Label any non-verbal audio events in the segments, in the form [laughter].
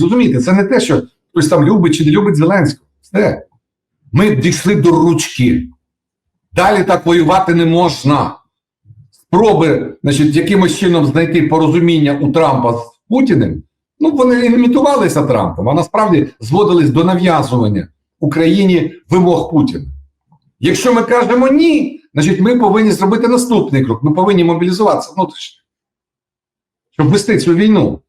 Зрозумійте, це не те, що хтось там любить чи не любить Зеленського. Все. Ми дійшли до ручки. Далі так воювати не можна. Спроби, значить, якимось чином знайти порозуміння у Трампа з Путіним, ну вони імітувалися Трампом, а насправді зводились до нав'язування Україні вимог Путіна. Якщо ми кажемо ні, значить ми повинні зробити наступний крок. Ми повинні мобілізуватися внутрішньо, щоб вести цю війну.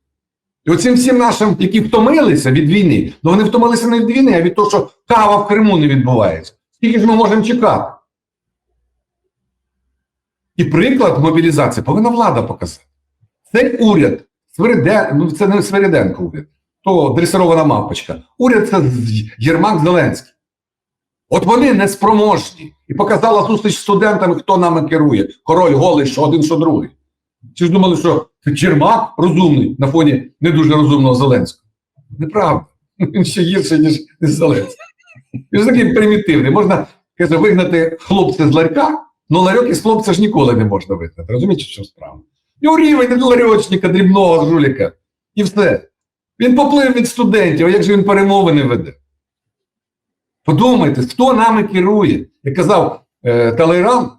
І оцим всім нашим, які втомилися від війни, ну вони втомилися не від війни, а від того, що кава в Криму не відбувається. Скільки ж ми можемо чекати? І приклад мобілізації повинна влада показати. Цей уряд, Свириде, ну це не Свириденко уряд, то дресирована мавпочка. Уряд це Єрмак Зеленський. От вони неспроможні. І показала зустріч з студентами, хто нами керує. Король голий, що один, що другий. Чи ж думали, що Єрмак розумний на фоні не дуже розумного Зеленського? Неправда. [laughs] Він ще гірший, ніж, Зеленський. Він ж такий примітивний. Можна каже, вигнати хлопця з ларька, але ларьок із хлопця ж ніколи не можна вигнати. Розумієте, що справа? Його рівень ларьочника, дрібного жуліка. І все. Він поплив від студентів, а як же він перемовини веде? Подумайте, хто нами керує? Як казав е, Талейран,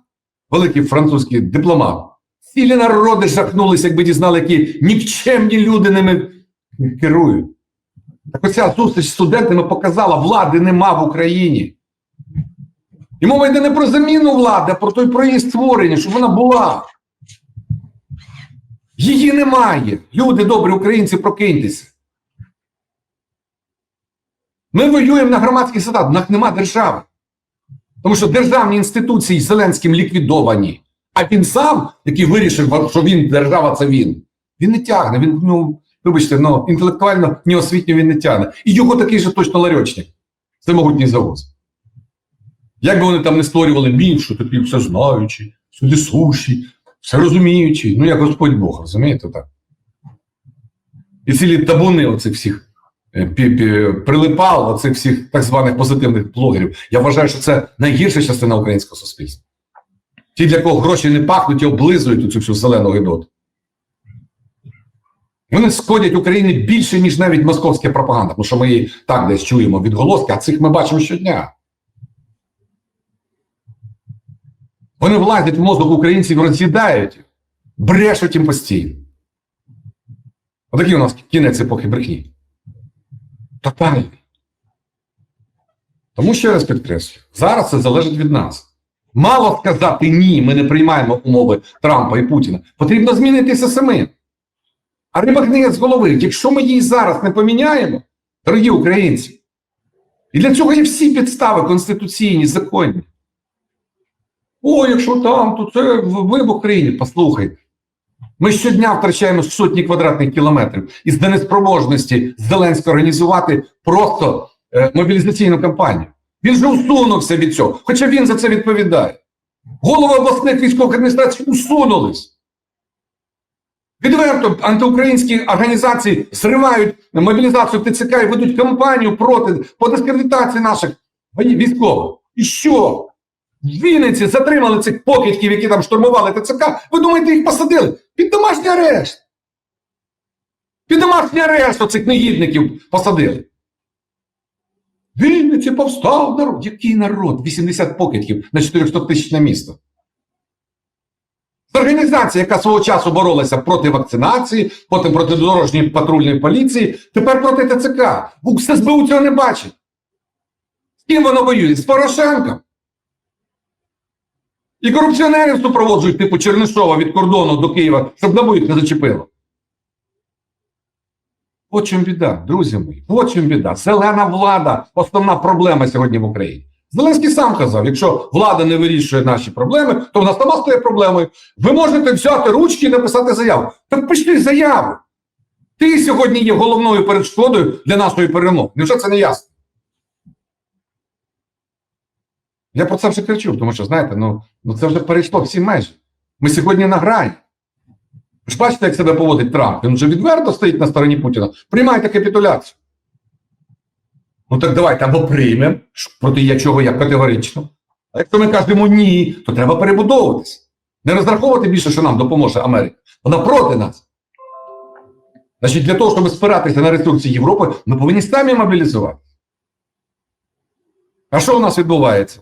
великий французький дипломат, цілі народи жахнулися, якби дізнали, які нікчемні люди ними керують. Так оця зустріч з студентами показала, влади нема в Україні. І мова йде не про заміну влади, а про той про її створення, щоб вона була. Її немає. Люди добрі, українці, прокиньтеся. Ми воюємо на громадських садах, в нас нема держави. Тому що державні інституції Зеленським ліквідовані. А він сам, який вирішив, що він держава, це він. Він не тягне. Він, ну, вибачте, ну, інтелектуально ні освітньо він не тягне. І його такий же точно ларьочник. Це могутній завоз. Як би вони там не створювали що такі все знаючі, всюди суші, все розуміючі. Ну, як Господь Бог, розумієте так? І цілі табуни оцих всіх е, прилипал, оцих всіх так званих позитивних блогерів. Я вважаю, що це найгірша частина українського суспільства. Ті, для кого гроші не пахнуть і облизують цю всю зелену гидоту. Вони шкодять Україні більше, ніж навіть московська пропаганда, тому що ми її так десь чуємо відголоски, а цих ми бачимо щодня. Вони влазять в мозок українців, роз'їдають, брешуть їм постійно. Отакий у нас кінець епохи брехні. Тотальний. Тому ще раз підкреслюю, зараз це залежить від нас. Мало сказати ні, ми не приймаємо умови Трампа і Путіна. Потрібно змінитися самим. А риба гниє з голови. Якщо ми її зараз не поміняємо, дорогі українці, і для цього є всі підстави конституційні, законні. О, якщо там, то це ви в Україні. Послухайте. Ми щодня втрачаємо сотні квадратних кілометрів із неспроможності Зеленського організувати просто е, мобілізаційну кампанію. Він же усунувся від цього, хоча він за це відповідає. Голови обласних військових адміністрацій усунулись. Відверто антиукраїнські організації зривають мобілізацію ТЦК і ведуть кампанію проти по дискредитації наших військових. І що? В Вінниці затримали цих покидьків, які там штурмували ТЦК. Ви думаєте, їх посадили? Під домашній арешт. Під домашній арешт оцих негідників посадили. Вінниці повстав народ. Який народ? 80 покидьків на 400 тисячне місто. Організація, яка свого часу боролася проти вакцинації, потім проти дорожньої патрульної поліції, тепер проти ТЦК. СБУ цього не бачить. З ким воно воює? З Порошенком. І корупціонерів супроводжують, типу Чернишова від кордону до Києва, щоб набу не зачепило. От чим біда, друзі мої, от чим біда. Зелена влада основна проблема сьогодні в Україні. Зеленський сам казав: якщо влада не вирішує наші проблеми, то вона сама стає проблемою. Ви можете взяти ручки і написати заяву. Так пиши заяву. Ти сьогодні є головною перешкодою для нашої перемоги. Невже це не ясно? Я про це вже кричу, тому що, знаєте, ну, ну це вже перейшло всі межі. Ми сьогодні на грані. Ж бачите, як себе поводить Трамп. Він вже відверто стоїть на стороні Путіна. Приймайте капітуляцію. Ну так давайте або приймемо, проти я чого я категорично. А якщо ми кажемо ні, то треба перебудовуватися. Не розраховувати більше, що нам допоможе Америка. Вона проти нас. Значить, для того, щоб спиратися на ресурси Європи, ми повинні самі мобілізувати. А що у нас відбувається?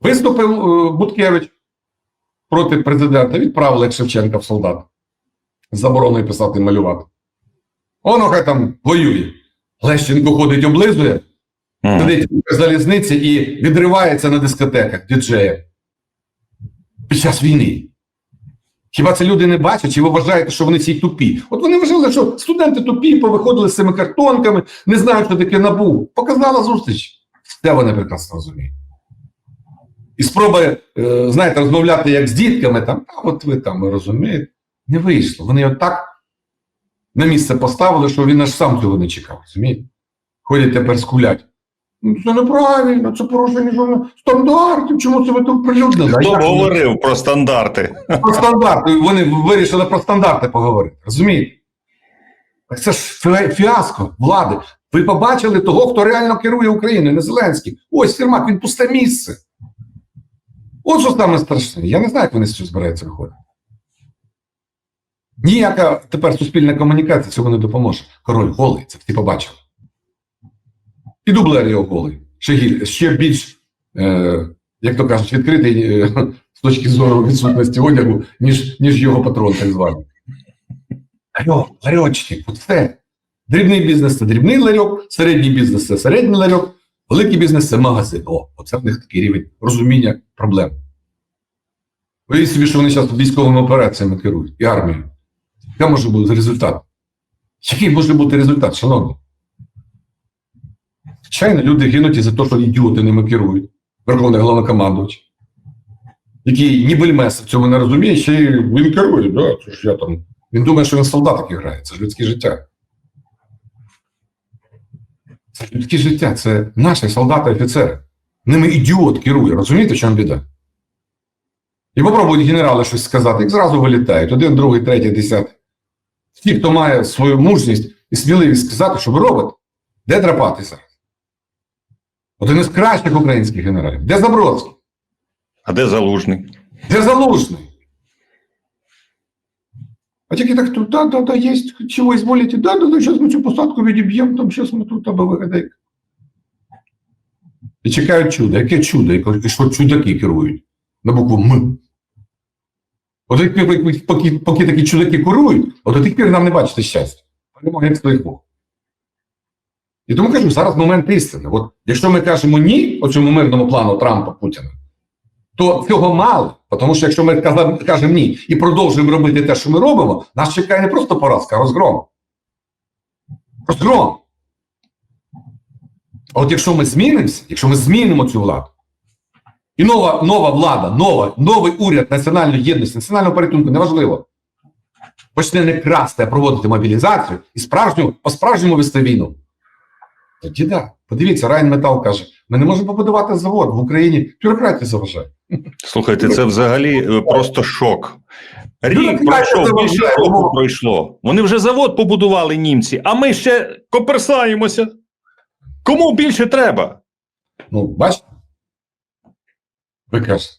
Виступив е, Буткевич проти президента, відправили як Шевченка в солдат з забороною писати малювати. Воно хай там воює. Лещенко ходить, облизує, Мгм. сидить в залізниці і відривається на дискотеках діджеєм. Під час війни. Хіба це люди не бачать, чи ви вважаєте, що вони всі тупі? От вони вважали, що студенти тупі, повиходили з цими картонками, не знають, що таке набув. Показала зустріч. Все вони прекрасно розуміють. І спроби, е, знаєте, розмовляти як з дітками, там, а от ви там розумієте, не вийшло. Вони отак на місце поставили, що він аж сам цього не чекав. розумієте? Ходять тепер скулять. Ну, це неправильно, це порушення жодних стандартів. Чому це ви тут прилюднили? Хто як говорив про стандарти? Про стандарти. Вони вирішили про стандарти поговорити. Розумієте? Так це ж фі- фіаско влади. Ви побачили того, хто реально керує Україною, не Зеленський. Ось Фірмак, він пусте місце. От що саме страшне. Я не знаю, як вони з цього збираються виходити. Ніяка тепер суспільна комунікація цього не допоможе. Король голий, це всі побачили. І дублер його голий. Ще, ще більш, е, як то кажуть, відкритий е, з точки зору відсутності одягу, ніж, ніж його патрон, так званий. Ларьок, ларьочник, от все. Дрібний бізнес це дрібний ларьок, середній бізнес це середній ларьок, великий бізнес це магазин. О, оце в них такий рівень розуміння проблем. Уявіть собі, що вони зараз військовими операціями керують і армією. Який може бути результат? Який може бути результат, шановні? Звичайно, люди гинуть із-за того, що ідіоти ними керують. Верховний головнокомандувач. Який ні бельмес в цьому не розуміє, ще й він керує. Да, це ж я там. Він думає, що він солдатики грає. Це ж людське життя. Це ж людське життя, це наші солдати офіцери. Ними ідіот керує. Розумієте, в чому біда? І попробують генерали щось сказати, як зразу вилітають. Один, другий, третій, десятий. Ті, хто має свою мужність і сміливість сказати, що ви робите, де драпати зараз? Один із кращих українських генералів. Де Забродський? А де залужний? Де Залужний? А тільки так да, да, да, есть, чего изволите, да, да, да, сейчас мы цю посадку відіб'ємо, там сейчас ми тут аби вигадай. І чекають чудо. Яке чудо? І що чудаки керують? На букву М. От як поки, поки, такі чудаки керують, от до тих пір нам не бачите щастя. Перемоги як своїх Бог. І тому кажу, зараз момент істини. От якщо ми кажемо ні оцьому мирному плану Трампа Путіна, то цього мало. Тому що якщо ми кажемо ні і продовжуємо робити те, що ми робимо, нас чекає не просто поразка, а розгром. Розгром. А от якщо ми змінимося, якщо ми змінимо цю владу, і нова, нова влада, нова, новий уряд національної єдності, національного порятунку, неважливо, почне не красти, а проводити мобілізацію і справжню, по-справжньому вести війну. Тоді так. Подивіться, Райнметал каже: ми не можемо побудувати завод в Україні, бюрократія заважає. Слухайте, це взагалі е, просто шок. Рік пройшов, більше року пройшло. Вони вже завод побудували німці, а ми ще коперсаємося. Кому більше треба? Ну, бачите? Ви кажете.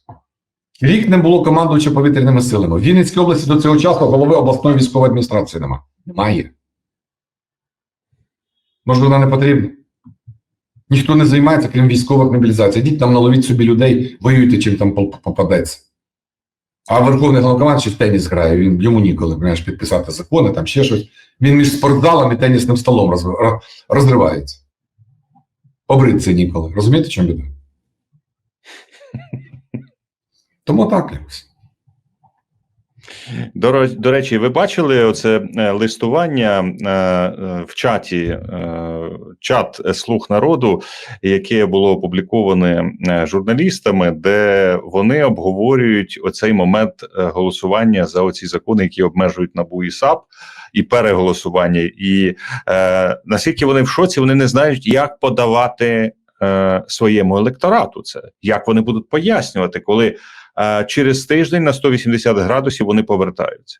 Рік не було командувача повітряними силами. В Вінницькій області до цього часу голови обласної військової адміністрації нема. Немає. Може, вона не потрібна. Ніхто не займається, крім військових мобілізацій. Йдіть там наловіть собі людей, воюйте, чим там попадеться. А Верховний головнокомандувач ще в теніс грає, він йому ніколи знаєш, підписати закони, там ще щось. Він між спортзалом і тенісним столом розв- ро- розривається. Побриться ніколи. Розумієте, чому біда? Тому так якось. До, до речі, ви бачили оце е, листування е, в чаті, е, чат Слух народу, яке було опубліковане журналістами, де вони обговорюють оцей момент голосування за оці закони, які обмежують НАБУ і САП, і переголосування. І е, наскільки вони в шоці, вони не знають, як подавати е, своєму електорату це, як вони будуть пояснювати, коли через тиждень на 180 градусів вони повертаються.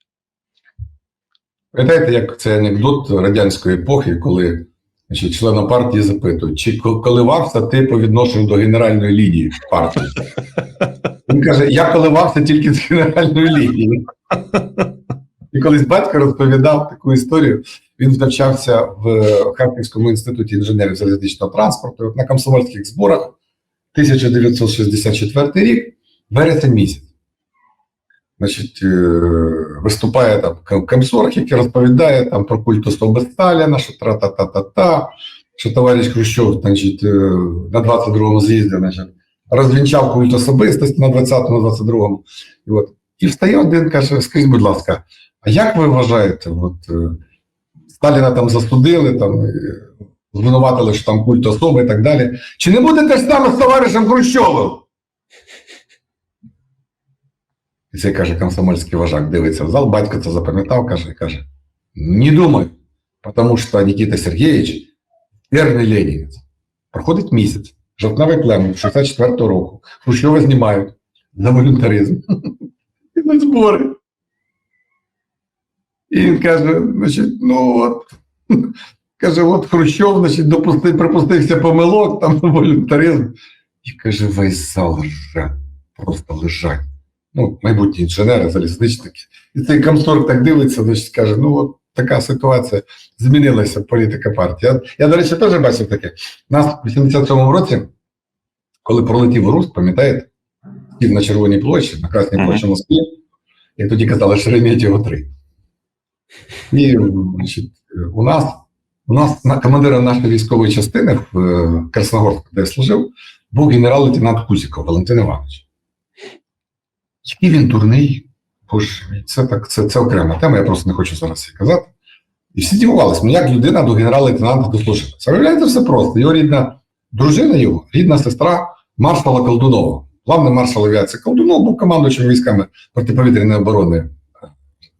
Пам'ятаєте, як це анекдот радянської епохи, коли значить, члена партії запитують, чи коливався ти по відношенню до генеральної лінії партії? Він каже: я коливався тільки з генеральної лінії. І колись батько розповідав таку історію. Він навчався в Харківському інституті інженерів залізничного транспорту. На комсомольських зборах 1964 рік, вересень місяць. Значить, е, виступає там ком- комсорг, який розповідає там про особи Сталіна, що тра-та-та-та-та, що товариш Хрущов значить, е, на 22-му з'їзді значить, розвінчав культ особистості на 20-му, 22-му. І, от. і встає один, каже: скажіть, будь ласка, а як ви вважаєте, от, е, Сталіна там засудили, там, звинуватили, що там культ особи і так далі. Чи не буде те ж саме з товаришем Хрущовим? І цей каже, комсомольський вожак дивиться в зал, батько це запам'ятав, каже, каже: не думай, тому що Нікіта Сергійович верний ленінець. Проходить місяць, жовтневий пленум 64-го року. Хрущова знімають за волюнтаризм. [laughs] І на збори. І він каже: значить, ну от. [laughs] Каже, от Хрущов, значить, допустив, припустився помилок, там [laughs] волюнтаризм. І каже, весь зал ржать, просто лежать. Ну, майбутні інженери, залізничники. І цей комсорг так дивиться, значить, каже, ну от така ситуація, змінилася політика партії. Я, я до речі, теж бачив таке. Нас в 87-му році, коли пролетів Русь, пам'ятаєте, сів на Червоній площі, на Красній Мгм. площі Москві, як тоді казали, Шереметьєво 3. І значить, у нас, у нас командиром нашої військової частини в е, Красногорську, де я служив, був генерал-лейтенант Кузіков Валентин Іванович. Який він дурний, боже мій, це так, це, це окрема тема, я просто не хочу зараз її казати. І всі дивувалися, ну як людина до генерала-лейтенанта дослужилася. Виявляється, все просто. Його рідна дружина, його, рідна сестра маршала Колдунова. Главний маршал авіації Колдунов був командуючим військами протиповітряної оборони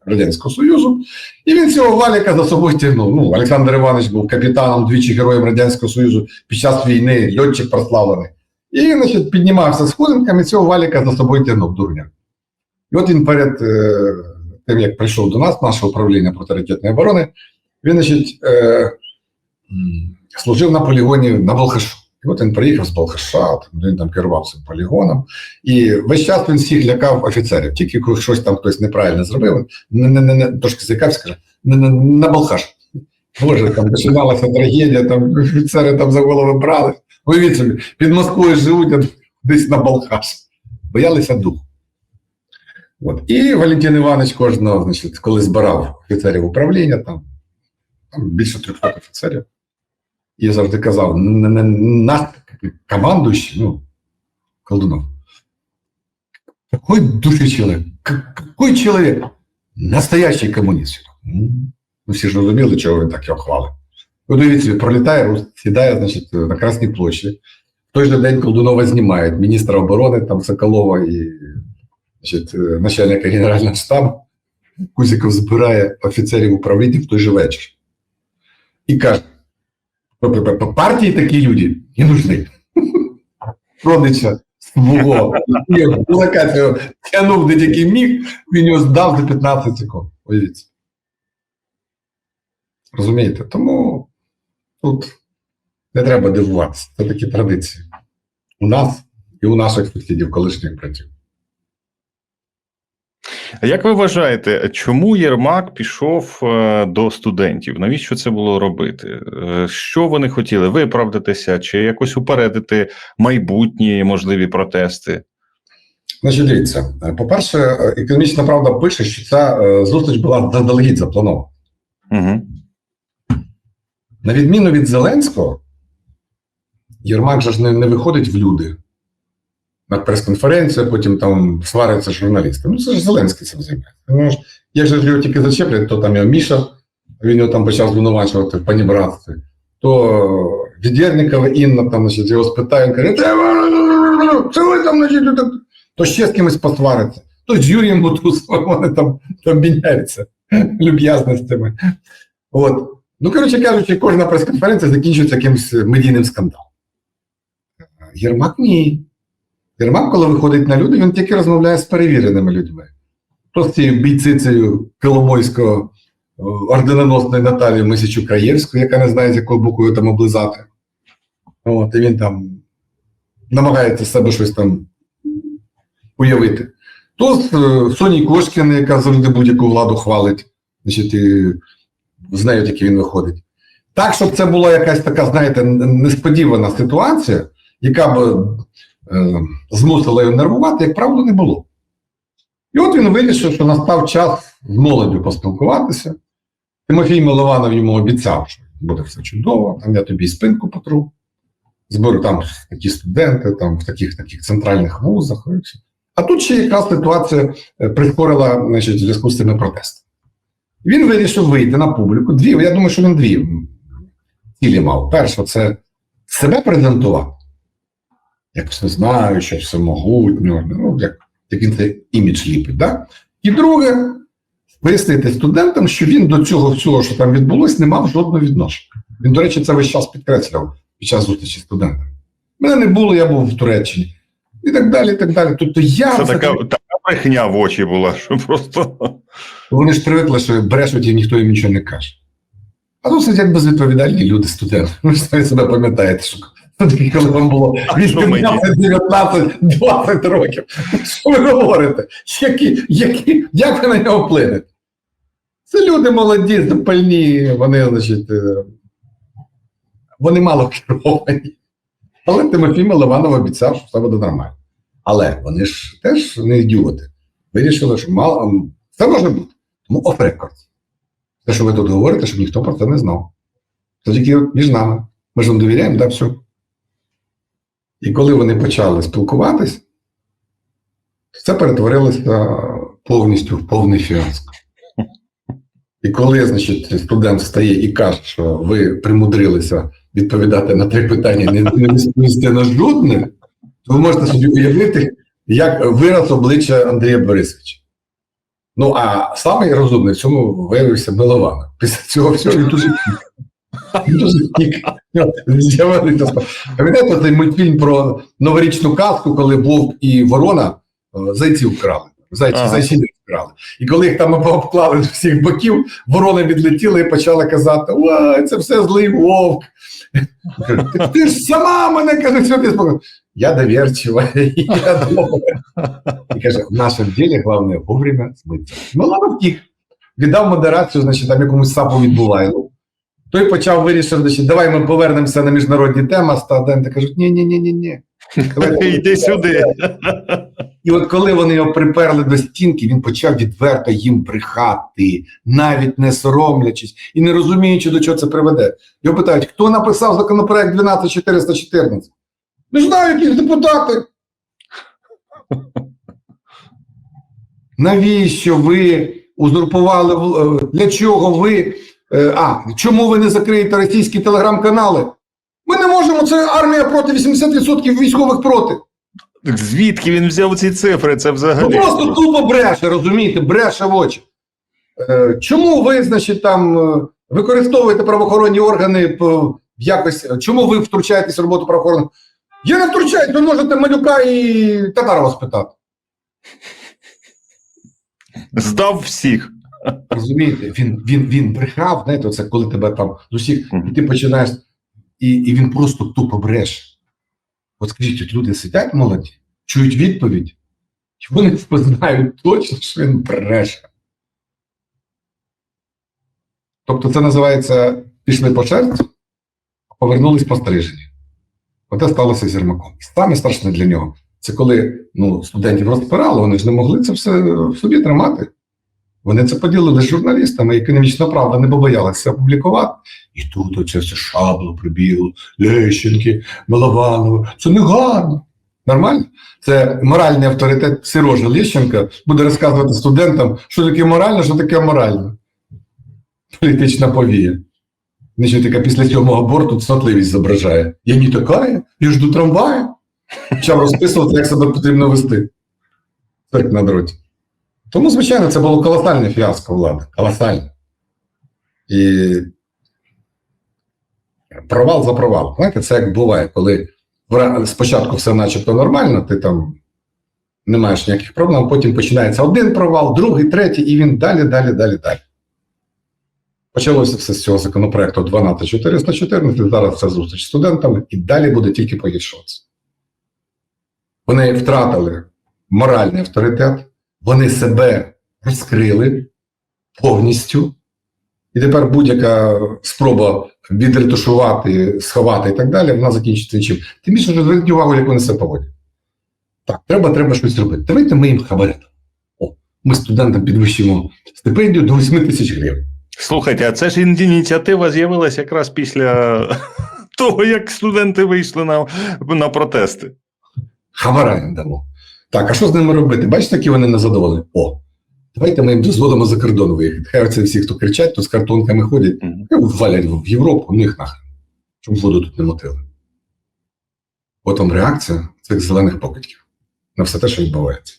Радянського Союзу. І він цього валіка за собою тягнув. Ну, Олександр Іванович був капітаном, двічі героєм Радянського Союзу під час війни, льотчик прославлений. І значить, піднімався сходинками, цього валіка за собою тягнув дурня. І от він перед е, тим, як прийшов до нас, наше управління протиракетної оборони, він, значить, е, служив на полігоні на Балхашу. І от він приїхав з Балхаша, він там керував цим полігоном. І весь час він всіх лякав офіцерів. Тільки коли щось там хтось неправильно зробив, трошки злякався, каже, на Балхаш. Боже, там починалася трагедія, там офіцери там за голови брали. Уявіть собі, під Москвою живуть а десь на Балхаш. Боялися духу. От. І Валентин Іванович кожного, значить, коли збирав офіцерів управління, там, там більше 300 офіцерів, і завжди казав: «Н- н- н- наш командующий, ну, Колдунов, какой души человек, какой человек, настоящий комуніст. Ну, всі ж розуміли, чого він так його хвалить. Ну, дивіться, пролітає, сідає, значить, на Красній площі. В той же день Колдунова знімають міністра оборони, там Соколова і значить, е, начальника Генерального штабу. Кузіков збирає офіцерів управління в той же вечір. І каже: «По- партії такі люди не нужны. Родича свого кулака цього тягнув де тільки міг, він його здав за 15 секунд. Уявіть. Розумієте? Тому тут не треба дивуватися. Це такі традиції. У нас і у наших сусідів, колишніх братів. А Як ви вважаєте, чому Єрмак пішов е, до студентів? Навіщо це було робити? Е, Що вони хотіли виправдатися чи якось упередити майбутні можливі протести? Значить, дивіться, е, по-перше, економічна правда пише, що ця зустріч була заздалегідь запланована. Угу. На відміну від Зеленського, Єрмак же ж не, не виходить в люди на прес-конференцію, потім там свариться з журналістами. Ну, це ж Зеленський цим займається. Ну, як же його тільки зачеплять, то там його Міша, він його там почав звинувачувати в панібратстві, то Відєрнікова Інна там, значить, його спитає, він каже, що ви там, значить, то ще з кимось посвариться, то з Юрієм Бутусовим вони там, там міняються люб'язностями. От. Ну, коротше кажучи, кожна прес-конференція закінчується якимось медійним скандалом. Єрмак ні. Єрмак, коли виходить на люди, він тільки розмовляє з перевіреними людьми. То з цією бійцицею Коломойського орденоносної Наталії Мисячу Краєвську, яка не знає, з якою буквою там облизати. От, і він там намагається з себе щось там уявити. З е, Соні Кошкіни, яка завжди будь-яку владу хвалить, значить, і з нею таки він виходить. Так, щоб це була якась така, знаєте, несподівана ситуація, яка б змусила його нервувати, як правило, не було. І от він вирішив, що настав час з молоддю поспілкуватися. Тимофій Милованов йому обіцяв, що буде все чудово, там я тобі спинку потру. Зберу там такі студенти, там в таких таких центральних вузах. А тут ще якраз ситуація е, прискорила значить, в зв'язку з цими протестами. Він вирішив вийти на публіку. Дві, я думаю, що він дві цілі мав. Перше, це себе презентувати. Як все знаю, що все могутньо, ну, як, він цей імідж ліпить. Да? І друге, пояснити студентам, що він до цього всього, що там відбулось, не мав жодного відношення. Він, до речі, це весь час підкреслював під час зустрічі студентами. Мене не було, я був в Туреччині. І так далі, і так далі. Тобто я Це це- така, така брехня в очі була, що просто. вони ж привикли, що брешуть і ніхто їм нічого не каже. А тут сидять безвідповідальні люди, студенти. Ви ж себе пам'ятаєте, що коли вам було А 18, 19, 20 років. Що ви говорите? Які, які, як ви на нього вплинете? Це люди молоді, запальні, вони, значить, е, вони мало керовані. Але Тимофій Милованов обіцяв, що все буде нормально. Але вони ж теж не ідіоти. Вирішили, що мало, це може бути. Тому record. Те, що ви тут говорите, щоб ніхто про це не знав. Це тільки між нами. Ми ж вам довіряємо, да, все. І коли вони почали спілкуватись, це перетворилося повністю в повний фіаско. І коли, значить, студент встає і каже, що ви примудрилися відповідати на три питання, не, відповісти на жодне, то ви можете собі уявити, як вираз обличчя Андрія Борисовича. Ну, а самий розумний в цьому виявився Милованов. Після цього всього він дуже втік. Дуже втік. Пам'ятаєте цей мультфільм про новорічну казку, коли вовк і ворона е, зайців вкрали. Зайці, Ага. зайці вкрали. І коли їх там [laughs] обклали з всіх боків, ворона відлетіла і почала казати: Ой, це все злий вовк. «Так Ти ж сама мене каже, що ти спокійно. Я довірчива, [laughs] я добра. І каже, в нашому ділі головне вовремя змитися. Ну, ладно, втік. Віддав модерацію, значить, там якомусь сапу відбувайлу. Той почав вирішив, значить, давай ми повернемося на міжнародні теми, студенти кажуть, ні, ні, ні, ні, ні. Йди [laughs] сюди. І от коли вони його приперли до стінки, він почав відверто їм брехати, навіть не соромлячись і не розуміючи, до чого це приведе. Його питають, хто написав законопроект 12414? Не знаю, якісь депутати. [laughs] Навіщо ви узурпували е, для чого ви? Е, А, чому ви не закриєте російські телеграм-канали? Ми не можемо, це армія проти 80% військових проти. Так Звідки він взяв ці цифри? Це Ну взагалі. просто тупо бреше, розумієте, бреше в очі. Е, чому ви, значить, там е, використовуєте правоохоронні органи в якось. Чому ви втручаєтесь в роботу правоохоронних? Я не втручаюсь, ви можете малюка і Татарова спитати. Здав всіх. Розумієте, він, він, він брехав, знаєте, це коли тебе там з усіх, і ти починаєш, і, і він просто тупо бреше. От скажіть, от люди сидять молоді, чують відповідь, і вони впізнають точно, що він бреше. Тобто це називається пішли по черзі, а повернулись пострижені. Оте сталося Єрмаком. Саме страшне для нього це коли ну, студентів розпирали, вони ж не могли це все в собі тримати. Вони це поділили з журналістами, які навічна правда не побоялися опублікувати. І тут оце все шабло прибігло, Лещенки, Милованова. Це не гарно. Нормально? Це моральний авторитет Сережа Лещенка буде розказувати студентам, що таке морально, що таке аморально. Політична повія. Значить, яка після сьомого борту цнотливість зображає. Я не така, я жду трамвая. Почав розписувати, як себе потрібно вести. Так на дроті. Тому, звичайно, це було колосальне фіаско влади. Колосальне. І провал за провал. Знаєте, це як буває, коли спочатку все начебто нормально, ти там не маєш ніяких проблем, потім починається один провал, другий, третій, і він далі, далі, далі, далі. Почалося все з цього законопроекту 12414, зараз це зустріч з студентами, і далі буде тільки погіршуватися. Вони втратили моральний авторитет, Вони себе розкрили повністю. І тепер будь-яка спроба відретушувати, сховати і так далі, вона закінчиться нічим. Тим більше, що зверніть увагу, як вони себе поводять. Так, треба, треба щось робити. Давайте ми їм хабарет. О, ми студентам підвищимо стипендію до 8 тисяч гривень. Слухайте, а це ж ініціатива з'явилася якраз після [laughs] того, як студенти вийшли на, на протести. Хабара їм дамо. Так, а що з ними робити? Бачите, які вони незадоволені? О, давайте ми їм дозволимо за кордон виїхати. Хай оце всі, хто кричать, то з картонками ходять, хай валять в Європу, ну їх нахрен. Щоб воду тут не мотили. От вам реакція цих зелених покидьків на все те, що відбувається.